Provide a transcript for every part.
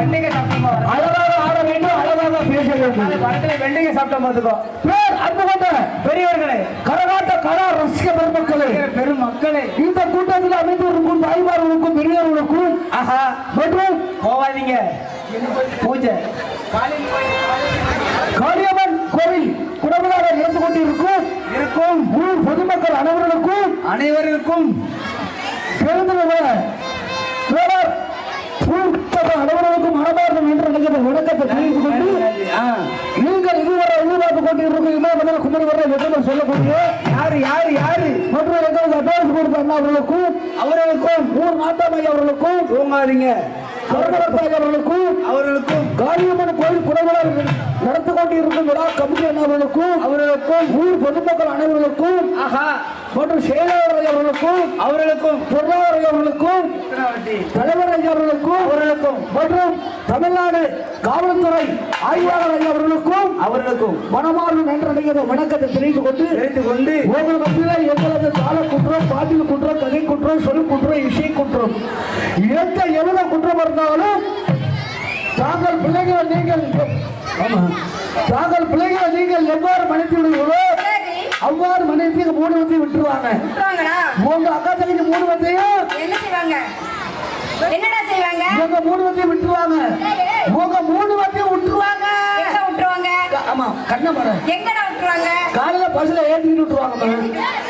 வெண்டைக்காய் சாப்பிட்டோமா அழகாக ஆட வேண்டும் அழகாக பேச வேண்டும். வெண்டைக்காய் சாப்பிட்டோம் பார்த்துக்கோ. பேர் அன்பு கொண்ட பெரியவர்களே கரகாட்ட ரசிக பெருமக்களே. மக்களே இந்த கூட்டத்தில் அமைந்திருக்கும் தாய்மார்களுக்கும் பெரியவர்களுக்கும் ஆஹா. மற்றும் போவாதீங்க. பூஜை. காளியம்மன் கோவில். நடந்து கொண்டிருக்கும். இருக்கும். பொதுமக்கள் அனைவர்களுக்கும் அனைவருக்கும் ஊர்த்தவர் அனைவருக்கும் மனமார்ந்த என்று வணக்கத்தை தெரிவித்துக் கொண்டு நீங்கள் இதுவரை எதிர்பார்த்து கொண்டிருக்கும் இமாமதன குமரி வரை வெற்றி சொல்லக்கூடிய யாரு யாரு யாரு? மற்றும் எங்களுக்கு அட்வான்ஸ் கொடுத்த அண்ணா அவர்களுக்கும் அவர்களுக்கும் ஊர் நாட்டாமை அவர்களுக்கும் தூங்காதீங்க. கருமரத்தாய் அவர்களுக்கும் அவர்களுக்கும். காளியம்மன் கோயில் குடவிழா நடத்தி கொண்டிருக்கும் விழா கமிட்டி அண்ணா அவர்களுக்கும் அவர்களுக்கும். ஊர் பொதுமக்கள் அனைவர்களுக்கும் ஆஹா. மற்றும் செயலாளர் அவர்களுக்கும் அவர்களுக்கும் பொருளாதார அவர்களுக்கும் தலைவர் அவர்களுக்கும் அவர்களுக்கும் மற்றும் தமிழ்நாடு காவல்துறை ஆய்வாளர் அவர்களுக்கும் அவர்களுக்கும் மனமார்ந்த நன்றி அடைகிற வணக்கத்தை தெரிவித்துக் கொண்டு தெரிந்து கொண்டு உங்கள் மத்தியில் எங்களது கால குற்றம் பாட்டில் குற்றம் கதை குற்றம் சொல் குற்றம் இசை குற்றம் எந்த எவ்வளவு குற்றம் இருந்தாலும் தாங்கள் பிள்ளைகளை நீங்கள் தாங்கள் பிள்ளைகளை நீங்கள் எவ்வாறு மன்னித்து அவ்வாறு மன்னித்து மூணு வந்து விட்டுருவாங்க. விட்டுருவாங்களா? உங்க அக்கா தங்கச்சி மூணு வந்தையும் என்ன செய்வாங்க? என்னடா செய்வாங்க? உங்க மூணு வந்தையும் விட்டுருவாங்க. உங்க மூணு வந்தையும் விட்டுருவாங்க. எங்க விட்டுருவாங்க? ஆமா கண்ணை எங்கடா விட்டுருவாங்க? காலையில பஸ்ல ஏத்திக்கிட்டு விட்டுருவாங்க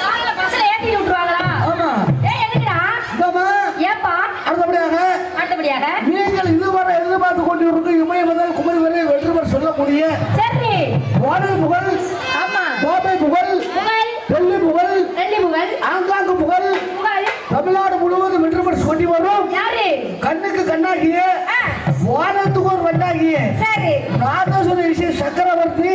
காலைல பஸ்ல ஏத்திட்டு விட்டுருவாங்களா? ஆமா. ஏய் எதுக்குடா? இந்தாம்மா. ஏப்பா அடுத்தபடியாக. அடுத்தபடியாக. நீங்கள் இதுவரை எதிர்பார்த்து கொண்டிருக்கும் இமய முதல் குமரி வரை வெற்றிவர் சொல்லக்கூடிய சரி. வாடகை புகழ் ஆமா. கோபை புகழ் ஆங்காங்கு புகழ் தமிழ்நாடு முழுவதும் இன்றுமர்ஸ் கொண்டு வரும் கண்ணுக்கு கண்ணாகிய வானத்துக்கு ஒரு வண்ணாகிய நாதசுர விஷய சக்கரவர்த்தி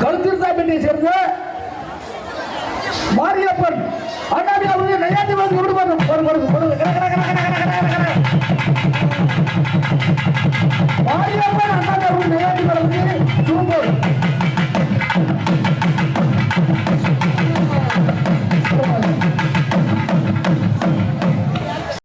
கருத்திருத்தாப்பேட்டையை சேர்ந்த மாரியப்பன் அண்ணாடி அவருடைய நையாண்டி வந்து விடுவாங்க